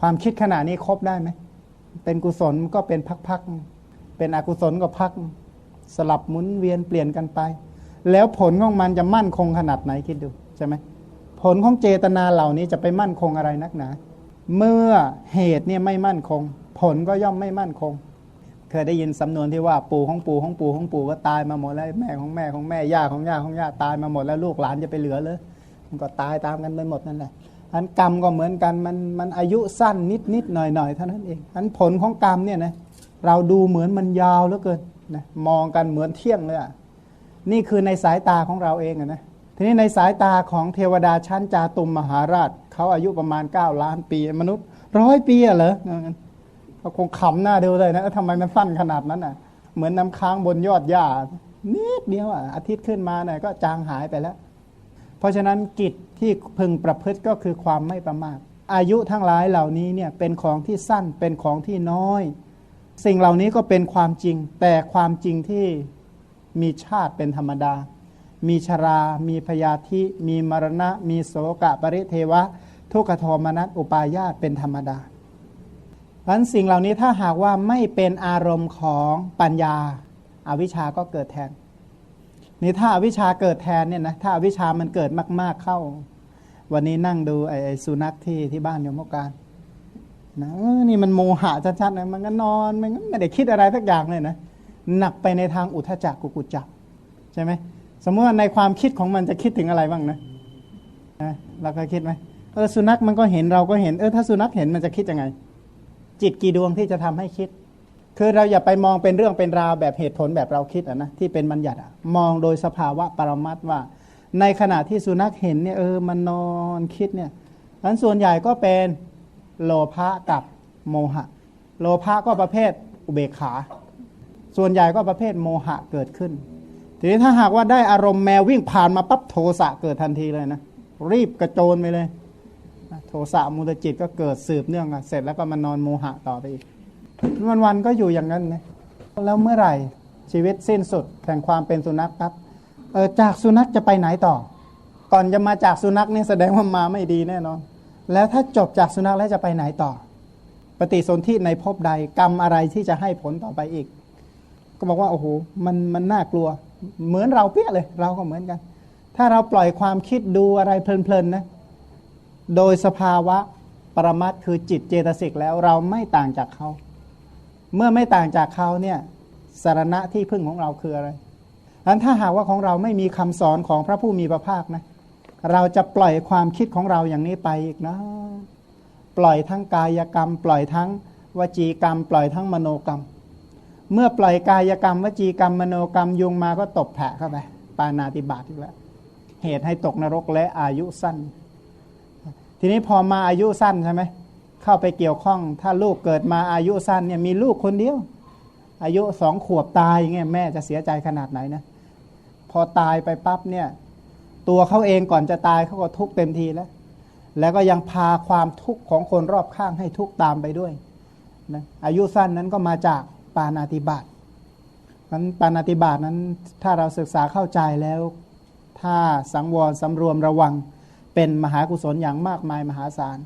ความคิดขณะนี้ครบได้ไหม เป็นกุศลก็เป็นพักๆ เป็นอกุศลก็พัก สลับหมุนเวียนเปลี่ยนกันไป แล้วผลของมันจะมั่นคงขนาดไหนคิดดูใช่ไหมผลของเจตนาเหล่านี้จะไปมั่นคงอะไรนักหนา เมื่อเหตุเนี่ยไม่มั่นคง ผลก็ย่อมไม่มั่นคง เคยได้ยินสำนวนที่ว่าปู่ของปู่ของปู่ของปู่ก็ตายมาหมดแล้วแม่ของแม่ของแม่ย่าของย่าของย่าตายมาหมดแล้วลูกหลานจะไปเหลือเลยมันก็ตายตามกันไปหมดนั่นแหละ อันกรรมก็เหมือนกันมันมันอายุสั้นนิดนิดหน่อยหน่อยเท่านั้นเองอันผลของกรรมเนี่ยนะเราดูเหมือนมันยาวเหลือเกินนะมองกันเหมือนเที่ยงเลยอะนี่คือในสายตาของเราเองอะนะทีนี้ในสายตาของเทวดาชั้นจาตุมมหาราชเขาอายุประมาณ 9 ล้านปีมนุษย์ร้อยปีอะเหรอเขาคงขำหน้าเดูเลยนะทำไมมันสั้นขนาดนั้นอะ เหมือนน้ำค้างบนยอดหญ้านิดเดียวอะอาทิตย์ขึ้นมาเนี่ยก็จางหายไปแล้ว เพราะฉะนั้นกิจที่พึงประพฤติก็คือความไม่ประมาทอายุทั้งหลายเหล่านี้เนี่ยเป็นของที่สั้นเป็นของที่น้อย สิ่งเหล่านี้ก็เป็นความจริง แต่ความจริงที่มีชาติเป็นธรรมดา มีชรา มีพยาธิ มีมรณะ มีโสกะปริเทวะ ทุกขโทมนัสอุปายาตเป็นธรรมดาเพราะฉะนั้นสิ่งเหล่านี้ถ้าหากว่าไม่เป็นอารมณ์ของปัญญาอาวิชาก็เกิดแทน นี่ถ้าวิชาเกิดแทนเนี่ยนะถ้าวิชามันเกิดมาก ๆเข้า วันนี้นั่งดูไอ้ไอ้สุนัขที่ที่บ้านโยมกการนะเออนี่มันโมหะชัดๆนะมันก็นอนมันก็ไม่ได้คิดอะไรสักอย่างเลยนะหนักไปในทางอุทจักกุกุจักใช่ไหมสมมติว่าในความคิดของมันจะคิดถึงอะไรบ้างนะนะเราเคยคิดไหมเออสุนัขมันก็เห็นเราก็เห็นเออถ้าสุนัขเห็นมันจะคิดยังไง จิตกี่ดวงที่จะทำให้คิด คือเราอย่าไปมองเป็นเรื่องเป็นราวแบบเหตุผลแบบเราคิดอะนะที่เป็นบัญญัติอะมองโดยสภาวะปรมัตว่า ในขณะที่สุนัขเห็นเนี่ยเออมันนอนคิดเนี่ยนั้นส่วนใหญ่ก็เป็นโลภะกับโมหะ โลภะก็ประเภทอุเบกขา ส่วนใหญ่ก็ประเภทโมหะเกิดขึ้น ทีนี้ถ้าหากว่าได้อารมณ์แมววิ่งผ่านมาปั๊บโทสะเกิดทันทีเลยนะ รีบกระโจนไปเลย โทสะมูลจิตก็เกิดสืบเนื่องอะเสร็จแล้วก็มานอนโมหะต่อไปอีก วันวันๆก็อยู่อย่างนั้นนะแล้วเมื่อไหร่ชีวิตสิ้นสุดแห่งความเป็นสุนัขครับเออจากสุนัขจะไปไหนต่อ ก่อนจะมาจากสุนัขนี่แสดงว่ามาไม่ดีแน่นอน แล้วถ้าจบจากสุนัขแล้วจะไปไหนต่อ ปฏิสนธิในภพใดกรรมอะไรที่จะให้ผลต่อไปอีก ก็บอกว่าโอ้โหมันมันน่ากลัว เหมือนเราเปี้ยเลย เราก็เหมือนกัน ถ้าเราปล่อยความคิดดูอะไรเพลินๆนะโดยสภาวะประมัตคือจิตเจตสิกแล้วเราไม่ต่างจากเขา เมื่อไม่ต่างจากเขาเนี่ยสารณะที่พึ่งของเราคืออะไรอันถ้าหากว่าของเราไม่มีคำสอนของพระผู้มีพระภาคนะเราจะปล่อยความคิดของเราอย่างนี้ไปอีกนะ ปล่อยทั้งกายกรรม ปล่อยทั้งวจีกรรม ปล่อยทั้งมโนกรรม เมื่อปล่อยกายกรรม วจีกรรมมโนกรรมยุงมาก็ตบแผลเข้าไปปานาติบาตอีกแล้วเหตุให้ตกนรกและอายุสั้น ทีนี้พอมาอายุสั้นใช่ไหม เข้าไปเกี่ยวข้อง ถ้าลูกเกิดมาอายุสั้นเนี่ยมีลูกคนเดียว อายุสองขวบตายอย่างเงี้ยแม่จะเสียใจขนาดไหนนะพอตายไปปั๊บเนี่ยตัวเขาเองก่อนจะตายเขาก็ทุกเต็มทีแล้ว แล้วก็ยังพาความทุกข์ของคนรอบข้างให้ทุกตามไปด้วยนะอายุสั้นนั้นก็มาจากปานาติบาตนั้นปานาติบาตนั้นถ้าเราศึกษาเข้าใจแล้ว ถ้าสังวรสำรวมระวังเป็นมหากุศลอย่างมากมายมหาศาล